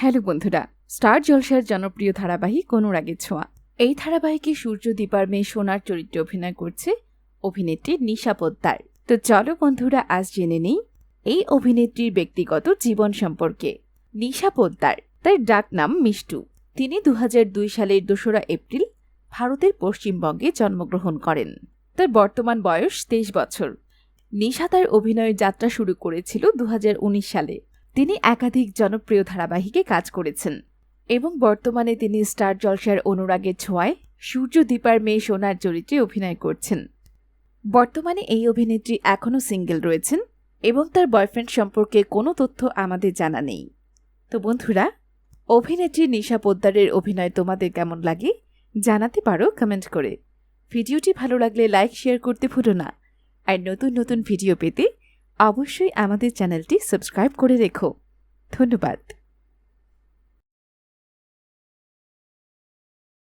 Hello বন্ধুরা, star জলসার জনপ্রিয় ধারাবাহিক অনুরাগের ছোঁয়া। এই ধারাবাহিকে সূর্য দীপার মেয়ে সোনার চরিত্রে অভিনয় করছে অভিনেত্রী নিশা পোদ্দার। তো চলো বন্ধুরা, আজ জেনে নেই এই অভিনেত্রীর ব্যক্তিগত জীবন সম্পর্কে। নিশা পোদ্দার, তার ডাক নাম মিষ্টু। তিনি দু হাজার দুই সালের দোসরা এপ্রিল ভারতের পশ্চিমবঙ্গে জন্মগ্রহণ করেন। তার বর্তমান বয়স তেইশ বছর। নিশা তার অভিনয়ের যাত্রা শুরু করেছিল দু হাজার উনিশ সালে। তিনি একাধিক জনপ্রিয় ধারাবাহিকে কাজ করেছেন এবং বর্তমানে তিনি স্টার জলসার অনুরাগের ছোঁয়ায় সূর্য দীপার মেয়ে সোনার চরিত্রে অভিনয় করছেন। বর্তমানে এই অভিনেত্রী এখনও সিঙ্গেল রয়েছেন এবং তার বয়ফ্রেন্ড সম্পর্কে কোনো তথ্য আমাদের জানা নেই। তো বন্ধুরা, অভিনেত্রী নিশা পোদ্দারের অভিনয় তোমাদের কেমন লাগে জানাতে পারো কমেন্ট করে। ভিডিওটি ভালো লাগলে লাইক, শেয়ার করতে ভুলো না। আর নতুন নতুন ভিডিও পেতে অবশ্যই আমাদের চ্যানেলটি সাবস্ক্রাইব করে রেখো। ধন্যবাদ।